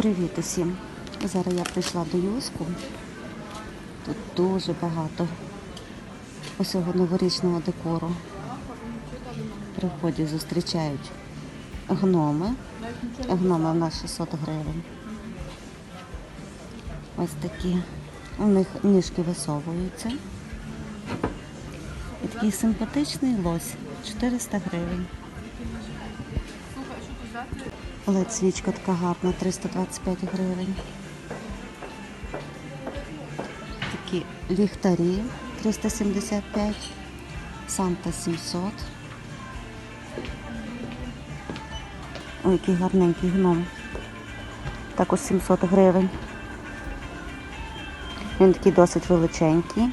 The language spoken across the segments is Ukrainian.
Привіт усім! Зараз я прийшла до Юску. Тут дуже багато усього новорічного декору. При вході зустрічають гноми. Гноми в нас 600 гривень. Ось такі. У них ніжки висовуються. І такий симпатичний лось 400 гривень. LED свічка така гарна, 325 гривень. Такі ліхтарі 375, Санта 700. Ой, який гарненький гном. Також 700 гривень. Він такий досить величенький.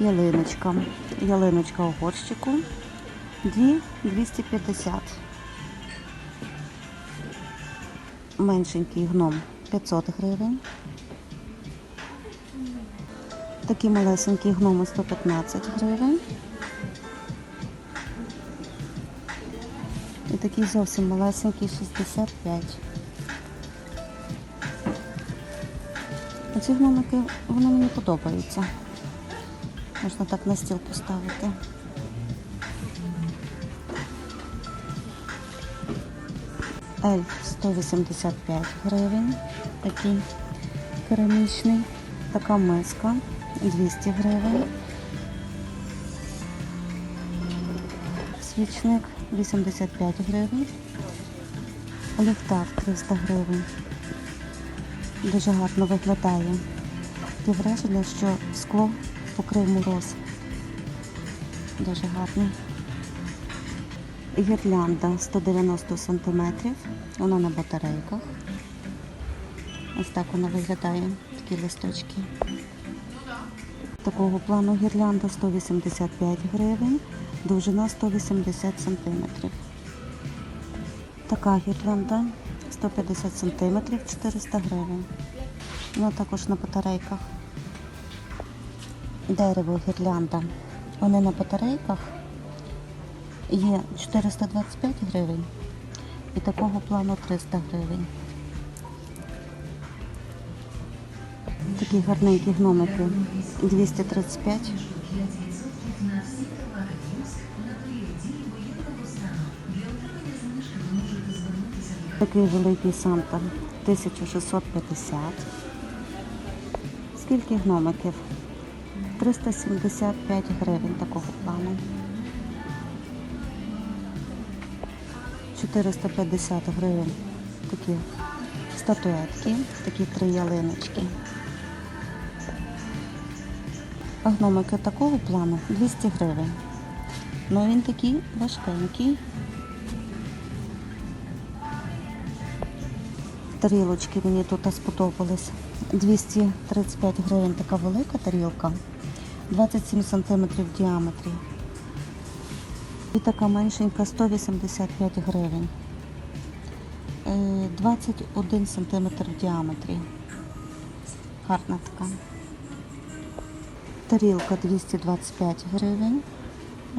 Ялиночка. Ялиночка у горщику. Дві 250. Меншенький гном 500 гривень. Такі малесенькі гноми 115 гривень. І такий зовсім малесенький 65. Оці гномики, вони мені подобаються. Можна так на стіл поставити. Ельф 185 гривень. Такий керамічний. Така миска 200 гривень. Свічник 85 гривень. Ліхтар 300 гривень. Дуже гарно виглядає. Таке враження, що скло покрив мороз. Дуже гарний. Гірлянда 190 см. Вона на батарейках. Ось так вона виглядає, такі листочки. Такого плану гірлянда 185 гривень, довжина 180 см. Така гірлянда 150 см, 400 гривень. Вона також на батарейках. Дерево гірлянда. Вони на батарейках є 425 гривень і такого плану 300 гривень. Такі гарненькі гномики 235. Такий великий Санта 1650. Скільки гномиків? 375 гривень такого плану. 450 гривень такі статуетки, такі три ялиночки. А гномики такого плану 200 гривень. Ну він такий важкенький. Тарілочки мені тут сподобались. 235 гривень така велика тарілка, 27 см в діаметрі. І така меншенька 185 гривень. Е, 21 см в діаметрі. Гарна така. Тарілка 225 гривень.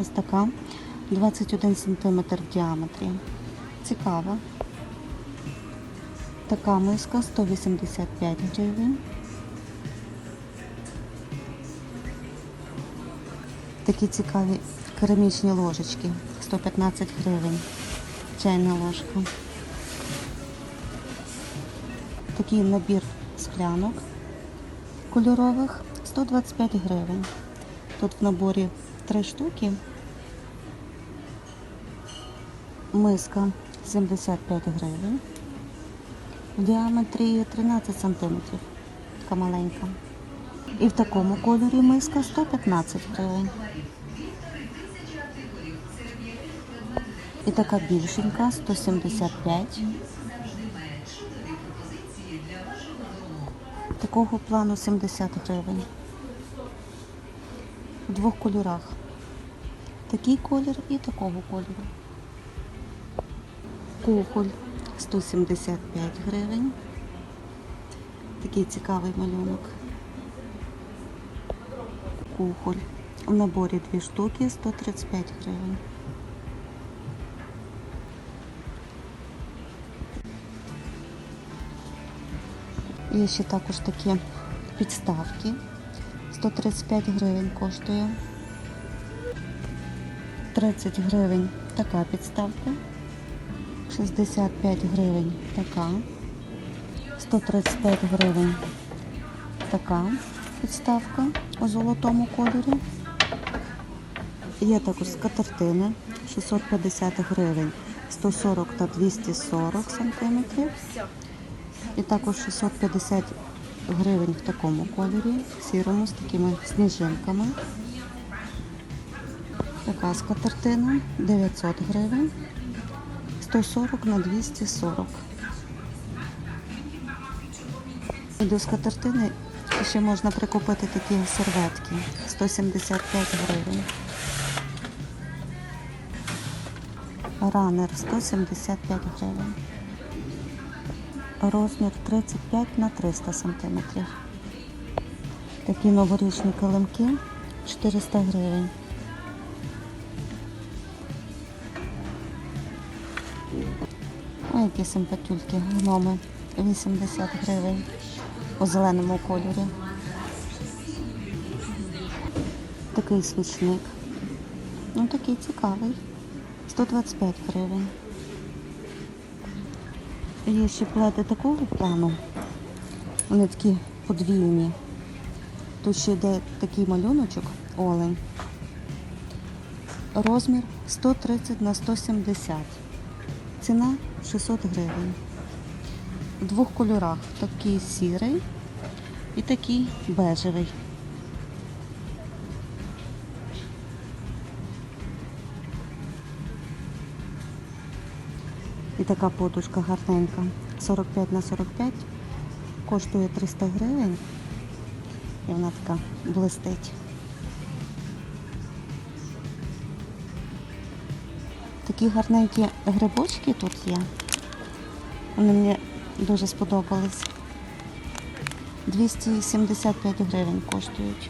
Ось така. 21 см в діаметрі. Цікава. Така миска 185 гривень. Такі цікаві керамічні ложечки 115 гривень. Чайна ложка. Такий набір склянок кольорових 125 гривень. Тут в наборі три штуки. Миска 75 гривень. В діаметрі 13 сантиметрів. Така маленька. І в такому кольорі миска 115 гривень. І така більшенька 175. Такого плану 70 гривень. В двох кольорах. Такий колір і такого кольору. Кухоль 175 гривень. Такий цікавий малюнок. Кухоль. У наборі дві штуки 135 гривень. Є ще також такі підставки. 135 гривень коштує. 30 гривень така підставка. 65 гривень така. 135 гривень така підставка у золотому кольорі. Є також скатертини 650 гривень, 140 та 240 сантиметрів. І також 650 гривень в такому кольорі, сірому з такими сніжинками. Така скатертина 900 гривень, 140 на 240. І до скатертини ще можна прикупити такі серветки 175 гривень. Ранер 175 гривень. Розмір 35 на 300 сантиметрів. Такі новорічні килимки 400 гривень. Ой, які симпатюльки, гноми 80 гривень у зеленому кольорі. Такий свічник. Ну такий цікавий. 125 гривень. Є ще плети такого плану. Вони такі подвійні. Тут ще йде такий малюночок, олень. Розмір 130 на 170. Ціна 600 гривень. В двох кольорах. Такий сірий і такий бежевий. І така подушка гарненька. 45 на 45. Коштує 300 гривень. І вона така блистить. Такі гарненькі грибочки тут є. Вони мені дуже сподобались. 275 гривень коштують.